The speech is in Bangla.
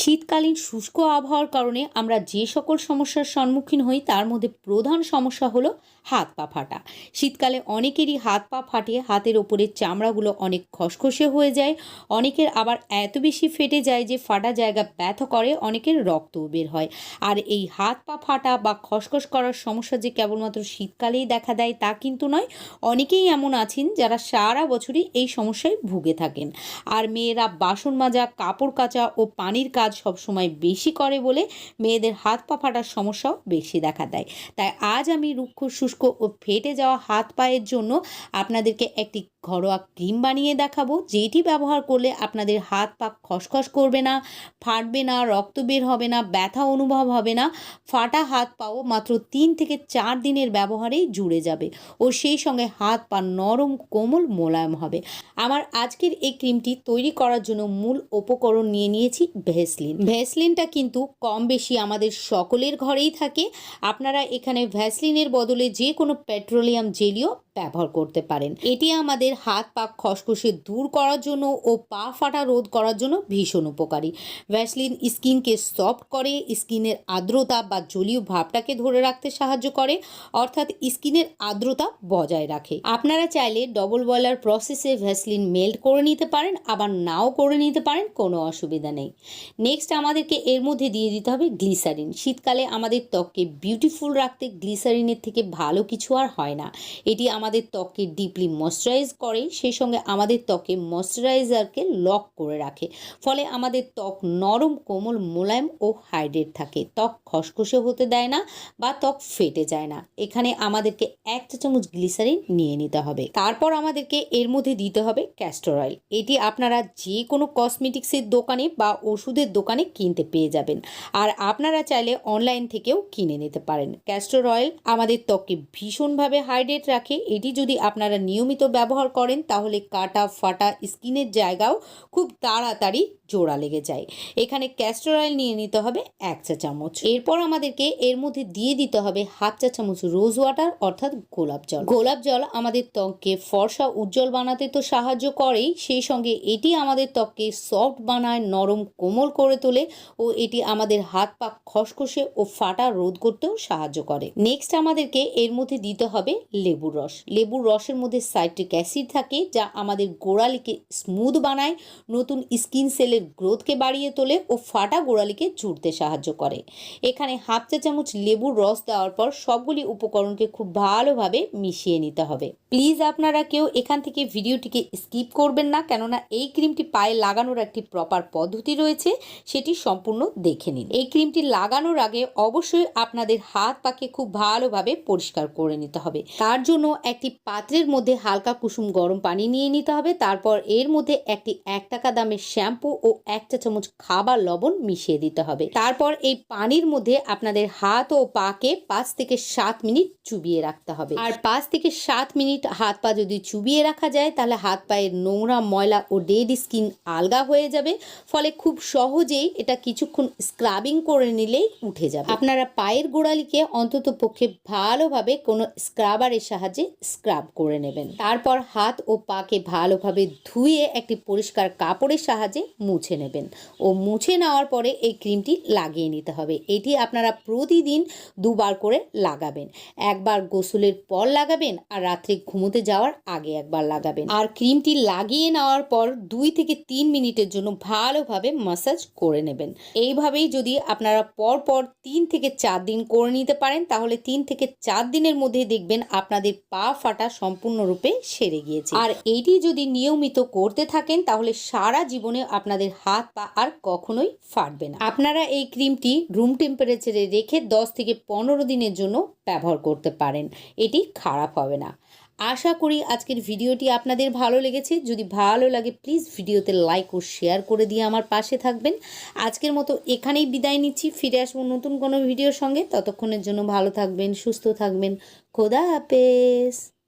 শীতকালীন শুষ্ক আবহাওয়ার কারণে আমরা যে সকল সমস্যার সম্মুখীন হই, তার মধ্যে প্রধান সমস্যা হলো হাত পা ফাটা। শীতকালে অনেকেরই হাত পা ফাটে, হাতের ওপরের চামড়াগুলো অনেক খসখসে হয়ে যায়, অনেকের আবার এত বেশি ফেটে যায় যে ফাটা জায়গা ব্যথা করে, অনেকের রক্তও বের হয়। আর এই হাত পা ফাটা বা খসখস করার সমস্যা যে কেবলমাত্র শীতকালেই দেখা দেয় তা কিন্তু নয়, অনেকেই এমন আছেন যারা সারা বছরই এই সমস্যায় ভুগে থাকেন। আর মেয়েরা বাসন মাজা, কাপড় কাচা ও পানির কাজ সবসময় বেশি করে বলে মেয়েদের হাত পা ফাটার সমস্যাও বেশি দেখা দেয়। তাই আজ আমি রুক্ষ, শুষ্ক ও ফেটে যাওয়া হাত পায়ের জন্য আপনাদেরকে একটি ঘরোয়া ক্রিম বানিয়ে দেখাবো, যেটি ব্যবহার করলে আপনাদের হাত পা খসখস করবে না, ফাটবে না, রক্ত বের হবে না, ব্যথা অনুভব হবে না, ফাটা হাত পাও মাত্র তিন থেকে চার দিনের ব্যবহারেই জুড়ে যাবে ও সেই সঙ্গে হাত পা নরম কোমল মোলায়েম হবে। আমার আজকের এই ক্রিমটি তৈরি করার জন্য মূল উপকরণ নিয়ে নিয়েছি ভ্যাসলিন ভ্যাসলিনটা কিন্তু কম বেশি আমাদের সকলের ঘরেই থাকে। আপনারা এখানে ভ্যাসলিনের বদলে যে কোনো পেট্রোলিয়াম জেলিও ব্যবহার করতে পারেন। এটি আমাদের হাত পা খসখসে দূর করার জন্য ও পা ফাটা রোধ করার জন্য ভীষণ উপকারী। ভ্যাসলিন স্কিনকে সফট করে স্কিনের আর্দ্রতা বা জলীয় ভাবটাকে ধরে রাখতে সাহায্য করে, অর্থাৎ স্কিনের আর্দ্রতা বজায় রাখে। আপনারা চাইলে ডবল বয়লার প্রসেসে ভ্যাসলিন মেল্ট করে নিতে পারেন, আবার নাও করে নিতে পারেন, কোনো অসুবিধা নেই। নেক্সট আমাদেরকে এর মধ্যে দিয়ে দিতে হবে গ্লিসারিন শীতকালে আমাদের ত্বককে বিউটিফুল রাখতে গ্লিসারিনের থেকে ভালো কিছু আর হয় না। এটি আমাদের ত্বককে ডিপলি ময়শ্চারাইজ করে, সেই সঙ্গে আমাদের ত্বকে ময়শ্চারাইজারকে লক করে রাখে। ফলে আমাদের ত্বক নরম, কোমল, মোলায়েম ও হাইড্রেট থাকে। ত্বক খসখসে হতে দেয় না বা ত্বক ফেটে যায় না। এখানে আমাদেরকে এক চা চামচ গ্লিসারিন নিয়ে নিতে হবে। তারপর আমাদেরকে এর মধ্যে দিতে হবে ক্যাস্টর অয়েল। এটি আপনারা যে কোনো কসমেটিক্সের দোকানে বা ওষুধের দোকানে কিনতে পেয়ে যাবেন। আর আপনারা চাইলে অনলাইন থেকেও কিনে নিতে পারেন। ক্যাস্টর অয়েল আমাদের ত্বককে ভীষণভাবে হাইড্রেট রাখে। এটি যদি আপনারা নিয়মিত ব্যবহার করেন তাহলে কাটা ফাটা স্কিনের জায়গাও খুব তাড়াতাড়ি জোড়া লেগে যায়। এখানে ক্যাস্টর অয়েল নিয়ে নিতে হবে এক চা চামচ। এরপর আমাদেরকে এর মধ্যে দিয়ে দিতে হবে হাফ চা চামচ রোজ ওয়াটার অর্থাৎ গোলাপ জল। গোলাপ জল আমাদের ত্বককে ফর্সা, উজ্জ্বল বানাতে তো সাহায্য করেই। সেই সঙ্গে এটি আমাদের ত্বককে সফট বানায়, নরম, কোমল করে তোলে ও এটি আমাদের হাত পা খসখসে ও ফাটা রোধ করতেও সাহায্য করে। নেক্সট আমাদেরকে এর মধ্যে দিতে হবে লেবুর রস। লেবুর রসের মধ্যে সাইট্রিক অ্যাসিড থাকে, যা আমাদের গোড়ালিকে স্মুথ বানায়, নতুন স্কিন সেলের গ্রোথকে বাড়িয়ে তোলে ও ফাটা গোড়ালিকে জুড়তে সাহায্য করে। এখানে হাফ চা চামচ লেবুর রস দেওয়ার পর সবগুলি উপকরণকে খুব ভালোভাবে মিশিয়ে নিতে হবে। প্লিজ আপনারা কেউ এখান থেকে ভিডিওটিকে স্কিপ করবেন না, কেননা এই ক্রিমটি পায়ে লাগানোর একটি প্রপার পদ্ধতি রয়েছে, সেটি সম্পূর্ণ দেখে নিন। এই ক্রিমটি লাগানোর আগে অবশ্যই আপনাদের হাত পাকে খুব ভালোভাবে পরিষ্কার করে নিতে হবে। তার জন্য একটি পাত্রের মধ্যে হালকা কুসুম গরম পানি নিয়ে নিতে হবে। তারপর এর মধ্যে একটি এক টাকা দামের শ্যাম্পু এক চা চামচ খাবার লবণ মিশিয়ে দিতে হবে। তারপর এই পানির মধ্যে আপনাদের হাত ও পাকে পাঁচ থেকে সাত মিনিট চুবিয়ে রাখতে হবে। আর পাঁচ থেকে সাত মিনিট হাত পা যদি চুবিয়ে রাখা যায়, তাহলে হাত পায়ের নোংরা ময়লা ও ডেড স্কিন আলগা হয়ে যাবে। ফলে খুব সহজেই এটা কিছুক্ষণ স্ক্রাবিং করে নিলেই উঠে যাবে। আপনারা পায়ের গোড়ালিকে অন্তত পক্ষে ভালোভাবে কোনো স্ক্রাবারের সাহায্যে স্ক্রাব করে নেবেন। তারপর হাত ও পাকে ভালোভাবে ধুয়ে একটি পরিষ্কার কাপড়ের সাহায্যে মুছে নেবেন। ও মুছে নেওয়ার পরে এই ক্রিমটি লাগিয়ে নিতে হবে। এটি আপনারা প্রতিদিন দুবার করে লাগাবেন। একবার গোসলের পর লাগাবেন আর রাত্রে ঘুমোতে যাওয়ার আগে একবার লাগাবেন। আর ক্রিমটি লাগিয়ে নেওয়ার পর দুই থেকে তিন মিনিটের জন্য ভালোভাবে মাসাজ করে নেবেন। এইভাবেই যদি আপনারা পর পর তিন থেকে চার দিন করে নিতে পারেন, তাহলে তিন থেকে চার দিনের মধ্যে দেখবেন আপনাদের পা ফাটা সম্পূর্ণরূপে সেরে গিয়েছে। আর এইটি যদি নিয়মিত করতে থাকেন, তাহলে সারা জীবনে আপনাদের হাত পা আর কখনোই ফাটবে না। আপনারা এই ক্রিমটি রুম টেম্পারেচারে রেখে দশ থেকে পনেরো দিনের জন্য ব্যবহার করতে পারেন। এটি খারাপ হবে না। আশা করি আজকের ভিডিওটি আপনাদের ভালো লেগেছে। যদি ভালো লাগে প্লিজ ভিডিওতে লাইক ও শেয়ার করে দিয়ে আমার পাশে থাকবেন। আজকের মতো এখানেই বিদায় নিচ্ছি। ফিরে আসব নতুন কোনো ভিডিওর সঙ্গে। ততক্ষণের জন্য ভালো থাকবেন, সুস্থ থাকবেন। খোদা হাফেজ।